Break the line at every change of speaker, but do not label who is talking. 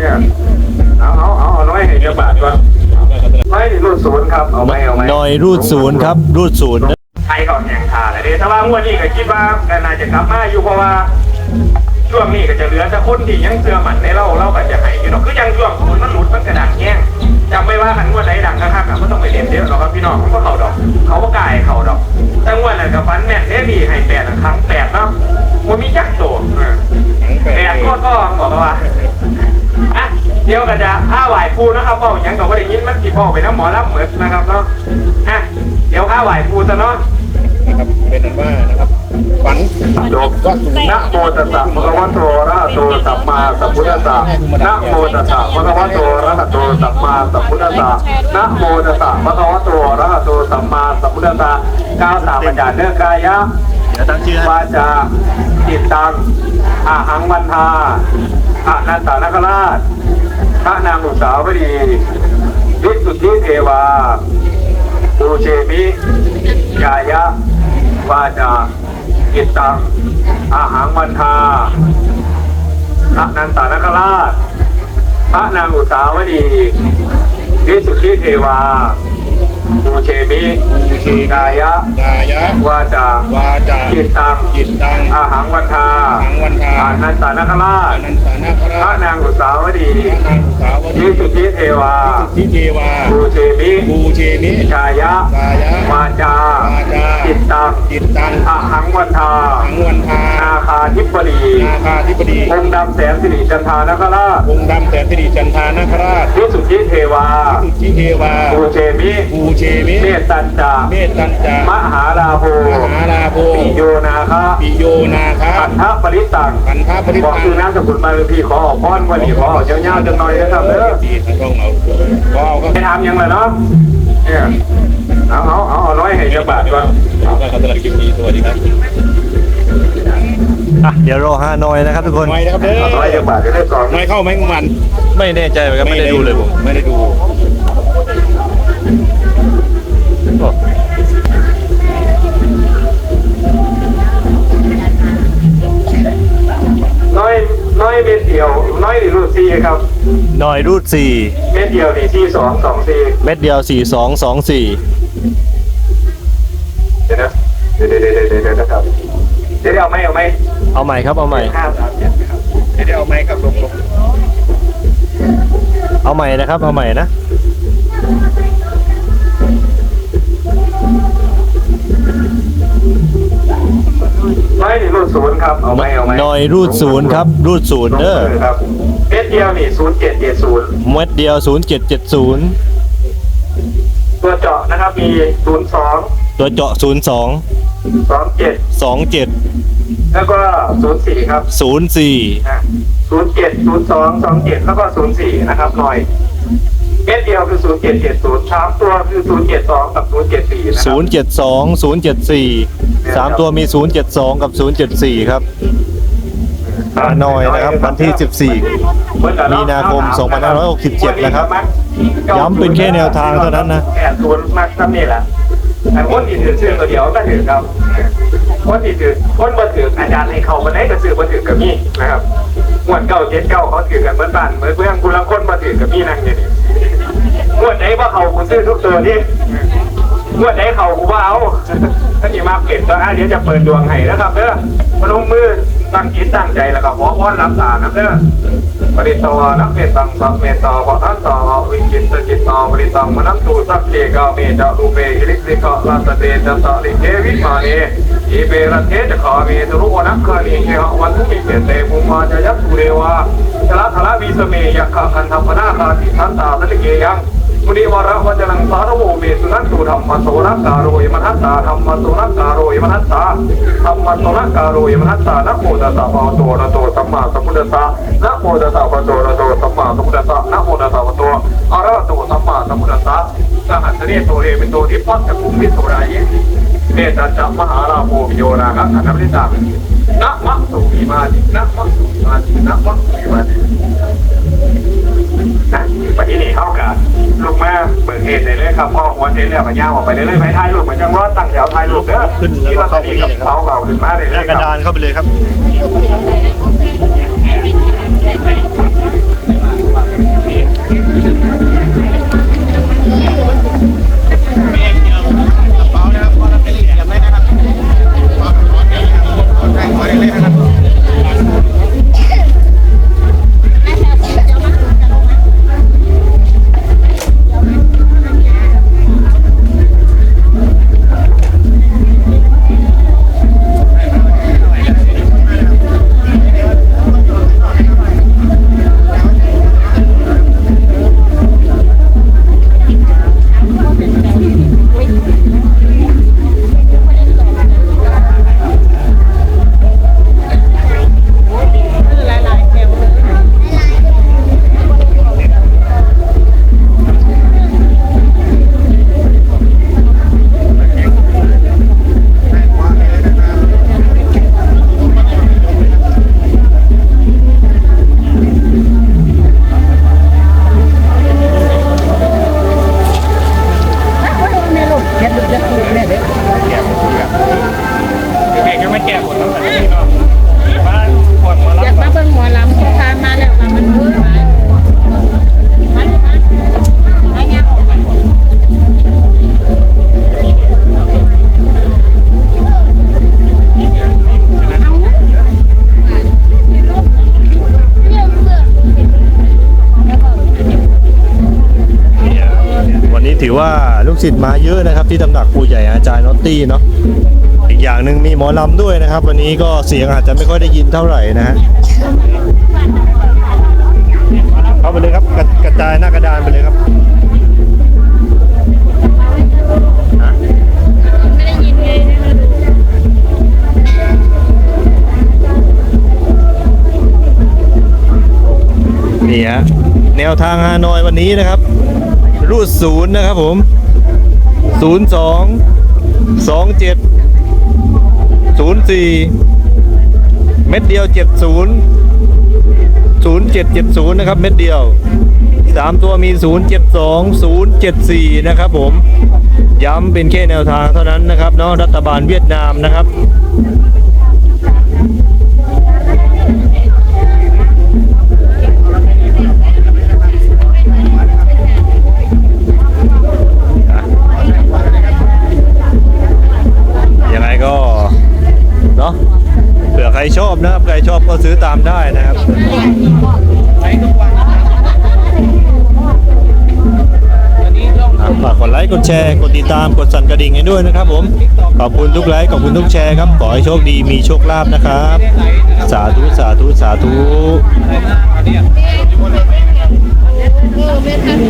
เนี่ยเอาเอาเอาเอาน้อยให้เยอะบาทก่อนไม่รูดศูนย์ครับเอาไหมเอาไหม
หน่อยรูดศูนย์ครับ รูดศูนย์
ไทยเขาแข่งขาเลยเด้ถ้าว่างวดนี้ก็คิดว่าก็น่าจะกลับมาอยู่เพราะว่าช่วงนี้ก็จะเหลือแต่คนที่ยังเชื่อมั่นในเราเราก็จะให้อยู่เนาะ เดี๋ยวก็จะผ้าไหวครูนะครับเว่าอย่างกับว่าได้ยินมันกี่พ่อไปน้ำหมอรับเหมือนนะครับเนาะอะเดี๋ยวผ้าไหวครูซะเนาะ
นะครับเป็นอันว่านะครับฝัน
จบนะโมตัสสะภะคะวะโตอะระหะโตสัมมาสัมพุทธัสสะนะโมตัสสะภะคะวะโตอะระหะโตสัมมาสัมพุทธัสสะนะโมตัสสะภะคะวะโตอะระหะโตสัมมาสัมพุทธัสสะก้าวสามปัญญาเนื้อกายะ
เดี๋ยวตั้งชื่อให้
วาจาจิตตังอาหังวันทาอานันตานคราชพระนางอุสาวดีวิสุทธิเทวาปูเชมิยายะวาจาจิตตังอาหังวันทาพระนันตานคราชพระนางอุสาวดีวิสุทธิเทวา ปูเชมิกายะ
กายะ
วาจา
วาจา
จิตตัง
จิตตัง
อาหังวันทา
หังวันทา
อานันตานครา
อ
ช
นันตานาค
พ
รา
ระ
ช
นางอุสาวดี
พระนางสาวดี
ยิสุทธิเทวา
ทิเทวา
ภูเชมิ
ภูเชมิ
ชายะ
กายะ
วาจา วา
จา
จิตตัง
จิตตัง
อาหังวันทา
หังวันทา
นาคาธิปดี
นาคาธิบดี
องค์ดำแสนสิริจันทานคราช
องค์ดำแสนสิริจันทานาคราช
ยิสุทธิ เทวา
ทิเทวา
ภูเชมิ
ภูเชมิ
เมตตัญจา
เมตตัญจาม
หาราโภ
มหาลาโภ
ปิโยนาคะ
ปิโยนาคา
ขันทปริตัง
ปันทาปริ
บอก
ตัง
คือน้ำสกุลมาเลยพี่ขอออกป้อนวันนี้ขอออกเจ้าๆจังหน่อยนะครับเด้อ
ดีท่านต้องเอาก็เอาก็
ไปทำยังไงเนาะเนี่ยเอาเอาเอาเอาน้อยให้เจ้าบาทก่อน
เอาก็สำหรับคลิปนี้สวัสดีครับ
อะเดี๋ยวรอฮานอยนะครับทุกคน
ไม่นะครับเด้อ
เอาน้อยเจ้าบาทจะได้สอง
ไม่เข้าไหมของมัน
ไม่แน่ใจเหมือนกันไม่ได้ดูเลยผม
ไม่ได้ดู
น้อยน้อยเม็ดเดียว น้อยนี่รูดซีครับ
หน่อยรูดสี่
เม็ดเดียวนี่ซีสองสองซี
เม็ดเดียวสี่สองสองสี่
เดี๋ยวนะเดี๋ยวเดี๋ยวเดี๋ยวเดี๋ยวเดี๋ยวนะครับ เดี๋ยวเอาไหมเอาไหม
เอาใหม่ครับเอาใหม่
ห้าสามเจ็ดครับเดี๋ยวเอาไหมกับลงลง
เอาใหม่นะครับ เอาใหม่นะ
น้อยนี่รูดศูนย์ครับเอาไหมเอาไหม
หน่อยรูดศูนย์ครับ รูดศูนย์เด้อ
ครับเม็ดเดียวนี่ศูนย์เจ็ดเจ็ดศูนย์
เม็ดเดียวศูนย์เจ็ดเจ็ดศูนย์
ตัวเจาะนะครับมีศูนย์สอง
ตัวเจาะศูนย์ สอง
สองเจ็ด
สองเจ็ด
แล้วก็ศูนย์สี่ครับ
ศูนย์สี่
ศูนย์เจ็ดศูนย์สองสองเจ็ดแล้วก็ศูนย์สี่นะครับหน่อยเม็ดเดียวคือศูนย์เจ็ดเจ็ดศูนย์สามตัวคือศูนย์เจ็ดสองกับศูนย์เจ็ดสี่นะค
ศู
รับ
นย์เจ็ดสองศูนย์เจ็ดสี่สามตัวมีศูนย์เจ็ดสองกับศูนย์เจ็ดสี่ครับฮานอยนะครับวันที่สิบสี่มีนาคม 2567 นะครับ ย้ำเป็นแค่แนวทางเท่านั้นนะ
แอบศูนย์มักซ้ำนี่แหละ อันคนที่ถือชื่อตัวเดียวก็ถือครับ คนที่ถือคนบ่ถืออาจารย์ให้เขามาได้ก็ซื้อบ่ถือกับมี่นะครับงวดเก้าเจ็ดเก้าเขาถือกันเหมือนบ้านเหมือนเพื่อนคุณละคนบ่ถือกับมี่นั่งอย่างนี้งวดไหนว่าเขาคุณซื้อทุกตัวนี่ งวดไหนเขากูว่าเอาถ้ามีมาเก็บตัวอะเดี๋ยวจะเปิดดวงให้นะครับเด้อมาลงมือตั้งจิตตั้งใจแล้วก็ขอพรรับสารนะเด้อปริตวานักเมตังสัพเมตตาวัฏันตาวิจิตตจิตตาปริตังมนันตุสัพเพกาเมจารูเปหิริสิกะลัสเตจัสสะลิเกวิมาเนอีเปรตเทจะขาเมตุรุวนักขานีเฮหวันทุมิเกเตภูมาจะยัตตุเรวาชละทละวิสเมยักขะคันธปนาคาติทันตาสลิเกยังมุนิวระวัจนังสารโวเมสุนันตุธ รรมโสนักการโรยมนัสสาธรรมโสนักการโรยมนัสสาธรรมโสนักการโรยมนัสสานะโมตัสสะภะคะวะโตอะระหะโตสัมมาสัมพุทธัสสะนะโมตัสสะภะคะวะโตอะระหะโตสัมมาสัมพุทธัสสะนะโมตัสสะภะคะวะโตอะระหะโตสัมมาสัมพุทธัสสะสหัสเนโตเรเป็นโตทิพัสสะภูมิโสรายะเมตตัญจะมหาราโภวิโยนาคะขันธปริตานะมะสุวิมาตินะมะสุวิมาตินะมะสุวิมาติ นะวันนี้นี่เข้ากับลูกแม่เบิกเหตุได้เลยครับพ่อหัวเทเรียกพญาออกไปเรื่อยๆไปท้ายลูกเหมือนจังรอดตั้งแถวท้ายลูกเด้อ
ขึ้นแล้ว
ที่
ก็
เราส
เข้า
นิทกับเขาเก่าขึ้นมาเรื่อยๆ
กระ
ค
ดา
รับ
นเข้าไปเลยครับ Thank you. ศิษย์มาเยอะนะครับ ที่ตำหนักปู่ใหญ่อาจารย์นอตตี้เนาะอีกอย่างหนึ่งมีหมอลำด้วยนะครับ วันนี้ก็เสียงอาจจะไม่ค่อยได้ยินเท่าไหร่นะฮะเข้าไปเลยครับกระกระจายหน้ากระดานไปเลยครับฮะ
ไม่ได้ยินไง
นี่ฮะแนวทางฮานอยวันนี้นะครับ รูดศูนย์นะครับผม ศูนย์สองสองเจ็ดศูนย์สี่เม็ดเดียวเจ็ดศูนย์ศูนย์เจ็ดเจ็ดศูนย์นะครับ เม็ดเดียวสามตัวมีศูนย์เจ็ดสองศูนย์เจ็ดสี่นะครับผมย้ำเป็นแค่แนวทางเท่านั้นนะครับเนาะรัฐบาลเวียดนามนะครับ อใครชอบนะครับ ใครชอบก็ซื้อตามได้นะครับอะฝากกดไลค์ กดแชร์ กดติดตาม กดสั่นกระดิ่งให้ด้วยนะครับผม ขอบคุณทุกไลค์ ขอบคุณทุกแชร์ครับ ขอให้โชคดี มีโชคลาภนะครับ สาธุ สาธุ สาธุ
เออเป็นทัน